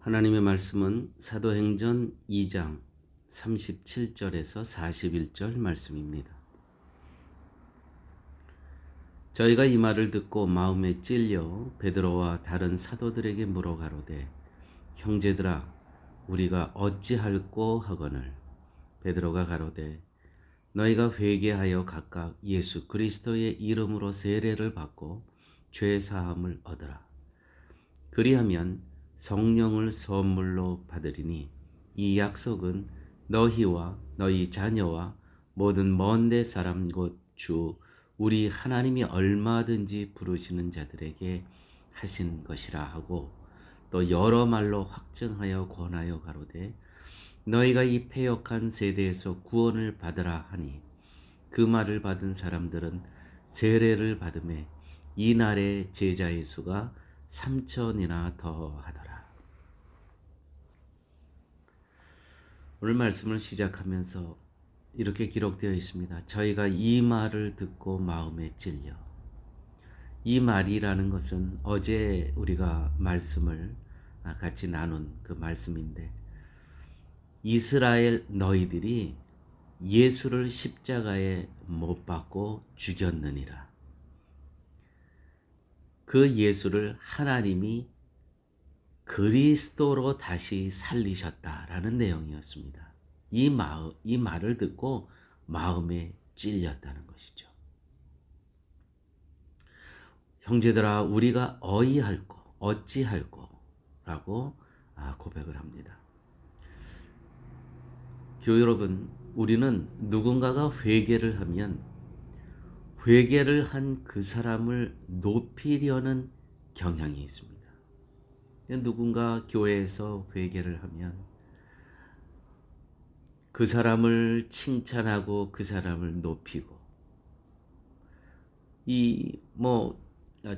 하나님의 말씀은 사도행전 2장 37절에서 41절 말씀입니다. 저희가 이 말을 듣고 마음에 찔려 베드로와 다른 사도들에게 물어 가로되 형제들아 우리가 어찌할꼬 하거늘 베드로가 가로되 너희가 회개하여 각각 예수 그리스도의 이름으로 세례를 받고 죄 사함을 얻으라 그리하면 성령을 선물로 받으리니 이 약속은 너희와 너희 자녀와 모든 먼데 사람 곧 주 우리 하나님이 얼마든지 부르시는 자들에게 하신 것이라 하고 또 여러 말로 확증하여 권하여 가로되 너희가 이 패역한 세대에서 구원을 받으라 하니 그 말을 받은 사람들은 세례를 받음에 이 날의 제자의 수가 삼천이나 더하더라. 오늘 말씀을 시작하면서 이렇게 기록되어 있습니다. 저희가 이 말을 듣고 마음에 찔려. 이 말이라는 것은 어제 우리가 말씀을 같이 나눈 그 말씀인데 이스라엘 너희들이 예수를 십자가에 못 박고 죽였느니라. 그 예수를 하나님이 그리스도로 다시 살리셨다라는 내용이었습니다. 이 마, 이 말을 듣고 마음에 찔렸다는 것이죠. 형제들아, 우리가 어이할고, 어찌할고, 라고 아, 고백을 합니다. 교회 여러분, 우리는 누군가가 회개를 하면 회개를 한 그 사람을 높이려는 경향이 있습니다. 누군가 교회에서 회개를 하면 그 사람을 칭찬하고 그 사람을 높이고 이 뭐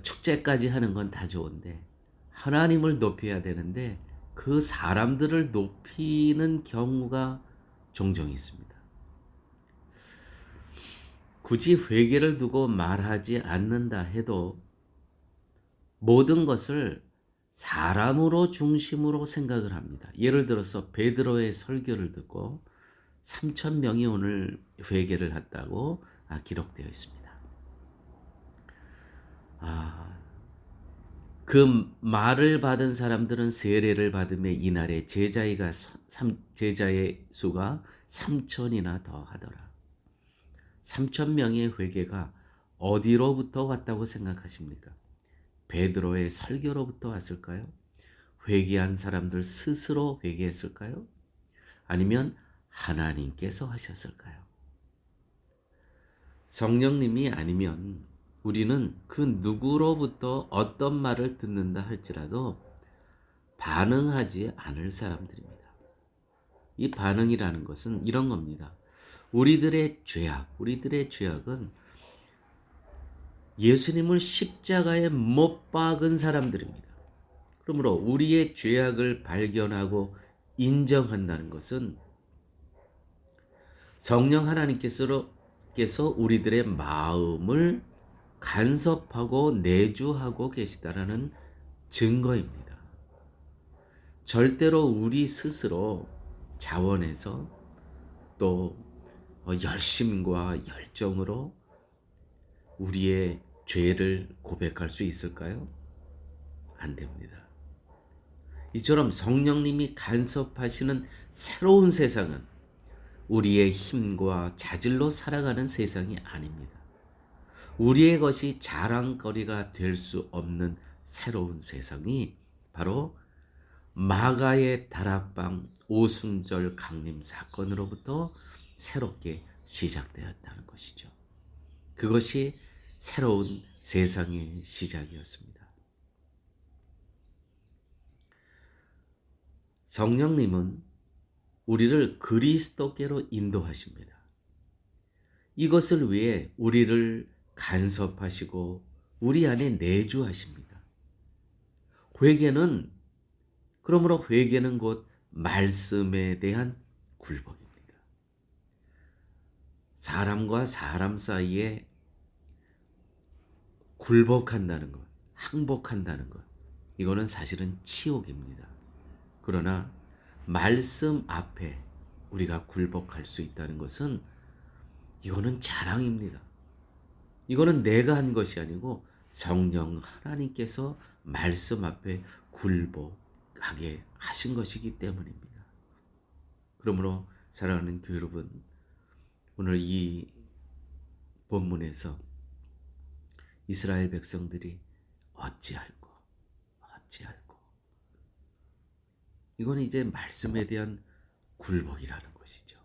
축제까지 하는 건 다 좋은데 하나님을 높여야 되는데 그 사람들을 높이는 경우가 종종 있습니다. 굳이 회개를 두고 말하지 않는다 해도 모든 것을 사람으로 중심으로 생각을 합니다. 예를 들어서 베드로의 설교를 듣고 3천 명이 오늘 회개를 했다고 아, 기록되어 있습니다. 아, 그 말을 받은 사람들은 세례를 받음에 이날에 제자가 제자의 수가 3천이나 더 하더라. 3천 명의 회개가 어디로부터 왔다고 생각하십니까? 베드로의 설교로부터 왔을까요? 회개한 사람들 스스로 회개했을까요? 아니면 하나님께서 하셨을까요? 성령님이 아니면 우리는 그 누구로부터 어떤 말을 듣는다 할지라도 반응하지 않을 사람들입니다. 이 반응이라는 것은 이런 겁니다. 우리들의 죄악, 우리들의 죄악은 예수님을 십자가에 못 박은 사람들입니다. 그러므로 우리의 죄악을 발견하고 인정한다는 것은 성령 하나님께서 우리들의 마음을 간섭하고 내주하고 계시다라는 증거입니다. 절대로 우리 스스로 자원해서 또 열심과 열정으로 우리의 죄를 고백할 수 있을까요? 안 됩니다. 이처럼 성령님이 간섭하시는 새로운 세상은 우리의 힘과 자질로 살아가는 세상이 아닙니다. 우리의 것이 자랑거리가 될 수 없는 새로운 세상이 바로 마가의 다락방 오순절 강림 사건으로부터 새롭게 시작되었다는 것이죠. 그것이 새로운 세상의 시작이었습니다. 성령님은 우리를 그리스도께로 인도하십니다. 이것을 위해 우리를 간섭하시고 우리 안에 내주하십니다. 회개는 그러므로 회개는 곧 말씀에 대한 굴복입니다. 사람과 사람 사이에 굴복한다는 것, 항복한다는 것, 이거는 사실은 치욕입니다. 그러나 말씀 앞에 우리가 굴복할 수 있다는 것은 이거는 자랑입니다. 이거는 내가 한 것이 아니고 성령 하나님께서 말씀 앞에 굴복하게 하신 것이기 때문입니다. 그러므로 사랑하는 교회 여러분, 오늘 이 본문에서 이스라엘 백성들이 어찌할꼬, 어찌할꼬. 이건 이제 말씀에 대한 굴복이라는 것이죠.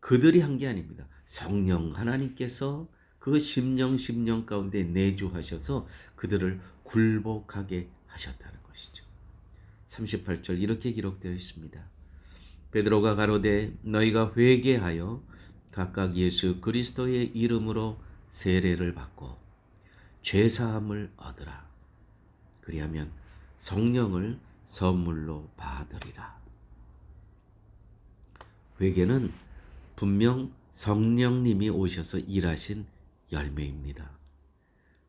그들이 한 게 아닙니다. 성령 하나님께서 그 심령 심령 가운데 내주하셔서 그들을 굴복하게 하셨다는 것이죠. 38절 이렇게 기록되어 있습니다. 베드로가 가로되 너희가 회개하여 각각 예수 그리스도의 이름으로 세례를 받고 죄 사함을 얻으라. 그리하면 성령을 선물로 받으리라. 회개는 분명 성령님이 오셔서 일하신 열매입니다.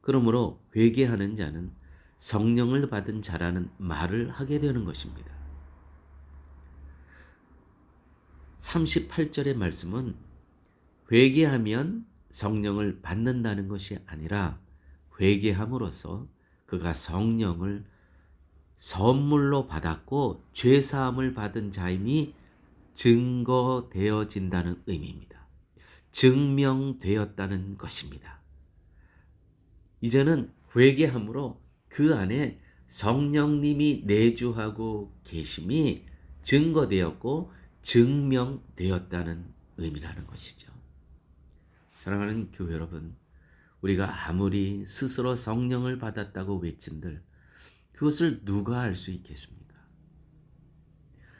그러므로 회개하는 자는 성령을 받은 자라는 말을 하게 되는 것입니다. 38절의 말씀은 회개하면 성령을 받는다는 것이 아니라 회개함으로써 그가 성령을 선물로 받았고 죄 사함을 받은 자임이 증거되어진다는 의미입니다. 증명되었다는 것입니다. 이제는 회개함으로 그 안에 성령님이 내주하고 계심이 증거되었고 증명되었다는 의미라는 것이죠. 사랑하는 교회 여러분, 우리가 아무리 스스로 성령을 받았다고 외친들 그것을 누가 알 수 있겠습니까?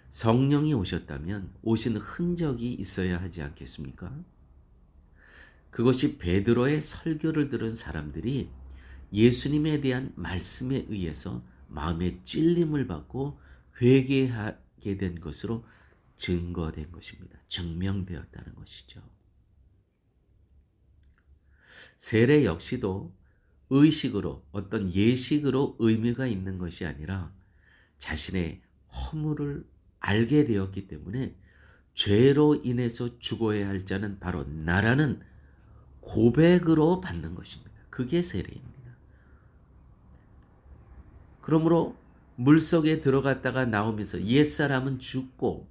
성령이 오셨다면 오신 흔적이 있어야 하지 않겠습니까? 그것이 베드로의 설교를 들은 사람들이 예수님에 대한 말씀에 의해서 마음의 찔림을 받고 회개하게 된 것으로 증거된 것입니다. 증명되었다는 것이죠. 세례 역시도 의식으로 어떤 예식으로 의미가 있는 것이 아니라 자신의 허물을 알게 되었기 때문에 죄로 인해서 죽어야 할 자는 바로 나라는 고백으로 받는 것입니다. 그게 세례입니다. 그러므로 물 속에 들어갔다가 나오면서 옛사람은 죽고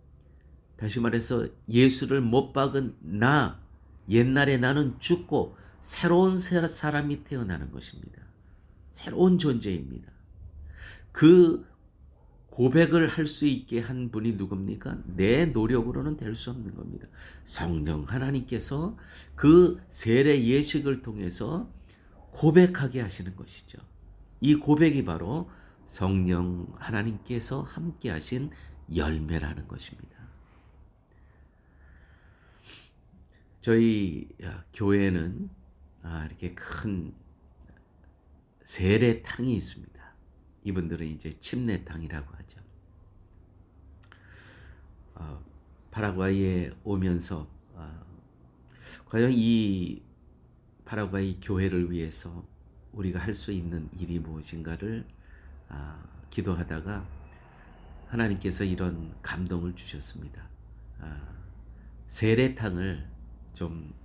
다시 말해서 예수를 못 박은 나 옛날에 나는 죽고 새로운 사람이 태어나는 것입니다. 새로운 존재입니다. 그 고백을 할 수 있게 한 분이 누굽니까? 내 노력으로는 될 수 없는 겁니다. 성령 하나님께서 그 세례 예식을 통해서 고백하게 하시는 것이죠. 이 고백이 바로 성령 하나님께서 함께 하신 열매라는 것입니다. 저희 교회는 아, 이렇게 큰 세례탕이 있습니다. 이분들은 이제 침례탕이라고 하죠. 어, 파라과이에 오면서 어, 과연 이 파라과이 교회를 위해서 우리가 할 수 있는 일이 무엇인가를 아, 기도하다가 하나님께서 이런 감동을 주셨습니다. 아, 세례탕을 좀 어,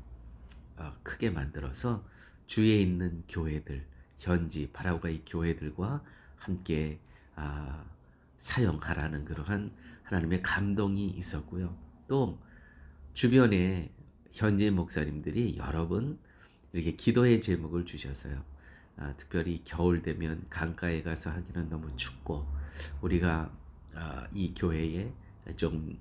크게 만들어서 주위에 있는 교회들, 현지 파라과이 교회들과 함께 아, 사용하라는 그러한 하나님의 감동이 있었고요. 또 주변에 현지 목사님들이 여러 분 이렇게 기도의 제목을 주셨어요. 아, 특별히 겨울 되면 강가에 가서 하기는 너무 춥고 우리가 아, 이 교회에 좀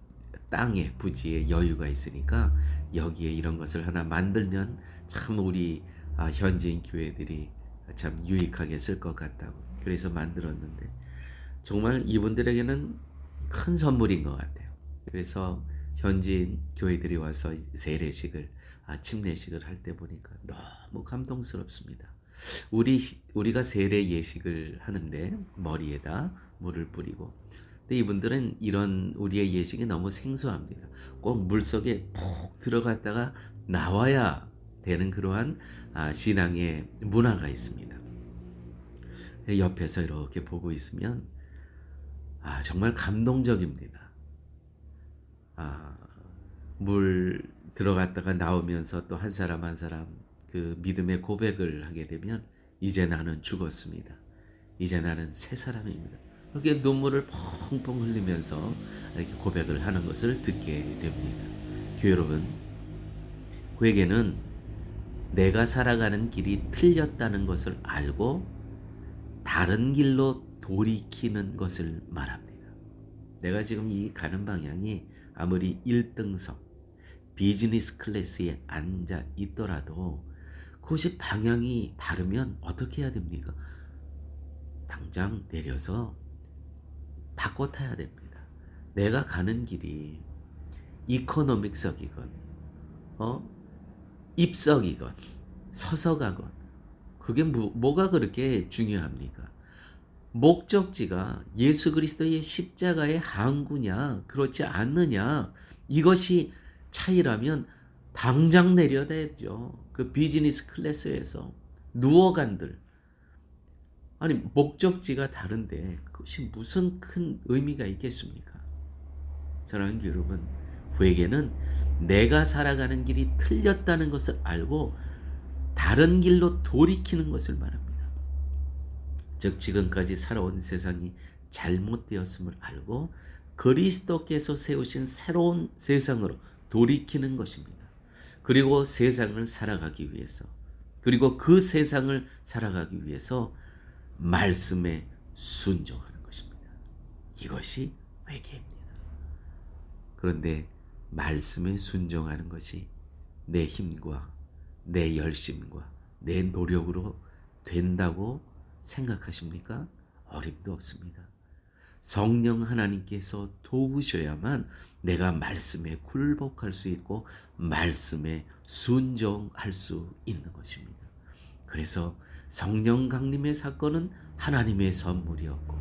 땅에 부지에 여유가 있으니까 여기에 이런 것을 하나 만들면 참 우리 아, 현지인 교회들이 참 유익하게 쓸 것 같다고 그래서 만들었는데 정말 이분들에게는 큰 선물인 것 같아요. 그래서 현지인 교회들이 와서 세례식을 아침례식을 할 때 보니까 너무 감동스럽습니다. 우리 우리가 세례 예식을 하는데 머리에다 물을 뿌리고 근데 이분들은 이런 우리의 예식이 너무 생소합니다. 꼭 물속에 푹 들어갔다가 나와야 되는 그러한 아, 신앙의 문화가 있습니다. 옆에서 이렇게 보고 있으면 아, 정말 감동적입니다. 아, 물 들어갔다가 나오면서 또 한 사람 한 사람 그 믿음의 고백을 하게 되면 이제 나는 죽었습니다. 이제 나는 새 사람입니다. 그렇게 눈물을 펑펑 흘리면서 이렇게 고백을 하는 것을 듣게 됩니다. 교회 여러분, 그에게는 내가 살아가는 길이 틀렸다는 것을 알고 다른 길로 돌이키는 것을 말합니다. 내가 지금 이 가는 방향이 아무리 1등석 비즈니스 클래스에 앉아 있더라도 그것이 방향이 다르면 어떻게 해야 됩니까? 당장 내려서 바꿔 타야 됩니다. 내가 가는 길이 이코노믹석이건 어 입석이건 서서 가건 그게 뭐, 뭐가 그렇게 중요합니까? 목적지가 예수 그리스도의 십자가의 항구냐 그렇지 않느냐 이것이 차이라면 당장 내려야 되죠. 그 비즈니스 클래스에서 누워간들 아니 목적지가 다른데 그것이 무슨 큰 의미가 있겠습니까? 사랑하는 여러분, 후에게는 내가 살아가는 길이 틀렸다는 것을 알고 다른 길로 돌이키는 것을 말합니다. 즉 지금까지 살아온 세상이 잘못되었음을 알고 그리스도께서 세우신 새로운 세상으로 돌이키는 것입니다. 그리고 세상을 살아가기 위해서 그리고 그 세상을 살아가기 위해서 말씀에 순종하는 것입니다. 이것이 회개입니다. 그런데 말씀에 순종하는 것이 내 힘과 내 열심과 내 노력으로 된다고 생각하십니까? 어림도 없습니다. 성령 하나님께서 도우셔야만 내가 말씀에 굴복할 수 있고 말씀에 순종할 수 있는 것입니다. 그래서 성령 강림의 사건은 하나님의 선물이었고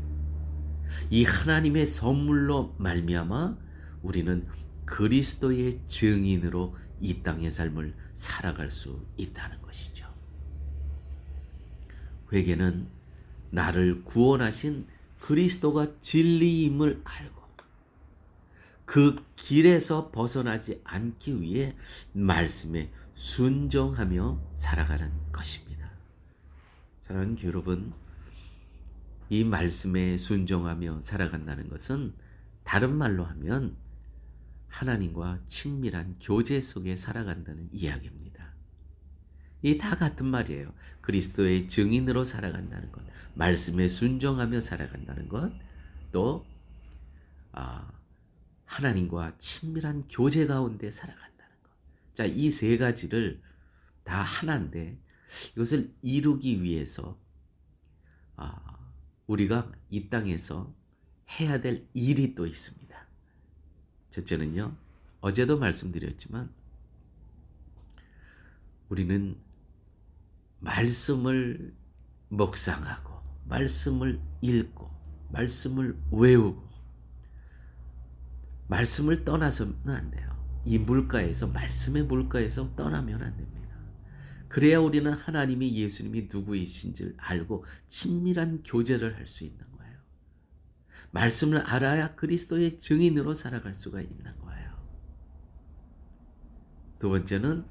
이 하나님의 선물로 말미암아 우리는 그리스도의 증인으로 이 땅의 삶을 살아갈 수 있다는 것이죠. 회개는 나를 구원하신 그리스도가 진리임을 알고 그 길에서 벗어나지 않기 위해 말씀에 순종하며 살아가는 것입니다. 사랑하는 여러분, 이 말씀에 순종하며 살아간다는 것은 다른 말로 하면 하나님과 친밀한 교제 속에 살아간다는 이야기입니다. 이 다 같은 말이에요. 그리스도의 증인으로 살아간다는 것, 말씀에 순종하며 살아간다는 것, 또 아, 하나님과 친밀한 교제 가운데 살아간다는 것. 자, 이 세 가지를 다 하나인데 이것을 이루기 위해서 아, 우리가 이 땅에서 해야 될 일이 또 있습니다. 첫째는요, 어제도 말씀드렸지만, 우리는 말씀을 묵상하고, 말씀을 읽고, 말씀을 외우고, 말씀을 떠나서는 안 돼요. 이 물가에서, 말씀의 물가에서 떠나면 안 됩니다. 그래야 우리는 하나님이 예수님이 누구이신지를 알고 친밀한 교제를 할 수 있는 거예요. 말씀을 알아야 그리스도의 증인으로 살아갈 수가 있는 거예요. 두 번째는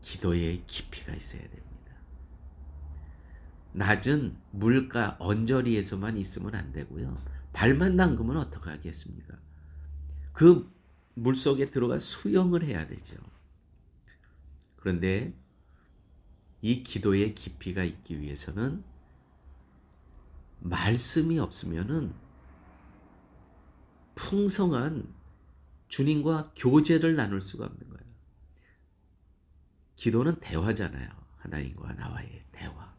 기도의 깊이가 있어야 됩니다. 낮은 물가 언저리에서만 있으면 안 되고요. 발만 담그면 어떻게 하겠습니까? 그 물속에 들어가 수영을 해야 되죠. 그런데 이 기도의 깊이가 있기 위해서는 말씀이 없으면은 풍성한 주님과 교제를 나눌 수가 없는 거예요. 기도는 대화잖아요. 하나님과 나와의 대화.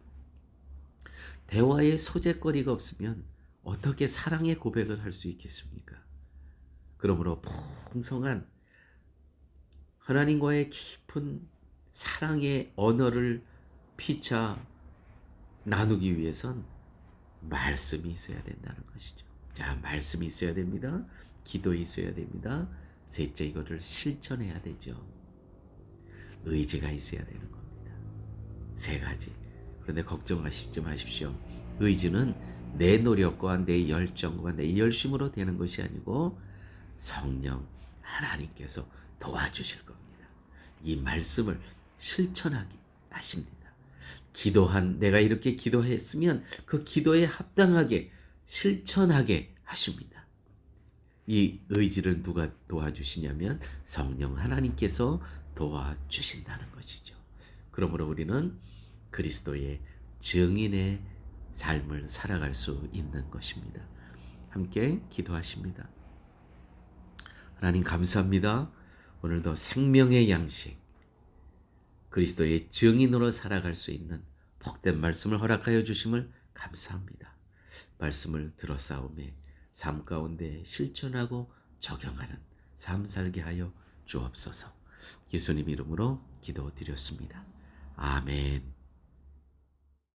대화의 소재거리가 없으면 어떻게 사랑의 고백을 할 수 있겠습니까? 그러므로 풍성한 하나님과의 깊은 사랑의 언어를 피차 나누기 위해선 말씀이 있어야 된다는 것이죠. 자, 말씀이 있어야 됩니다. 기도 있어야 됩니다. 셋째, 이거를 실천해야 되죠. 의지가 있어야 되는 겁니다. 세 가지. 그런데 걱정하시지 마십시오. 의지는 내 노력과 내 열정과 내 열심으로 되는 것이 아니고 성령 하나님께서 도와주실 겁니다. 이 말씀을 실천하기 하십니다. 기도한 내가 이렇게 기도했으면 그 기도에 합당하게 실천하게 하십니다. 이 의지를 누가 도와주시냐면 성령 하나님께서 도와주신다는 것이죠. 그러므로 우리는 그리스도의 증인의 삶을 살아갈 수 있는 것입니다. 함께 기도하십니다. 하나님 감사합니다. 오늘도 생명의 양식, 그리스도의 증인으로 살아갈 수 있는 복된 말씀을 허락하여 주심을 감사합니다. 말씀을 들어 싸움에 삶 가운데 실천하고 적용하는 삶 살게 하여 주옵소서. 예수님 이름으로 기도드렸습니다. 아멘.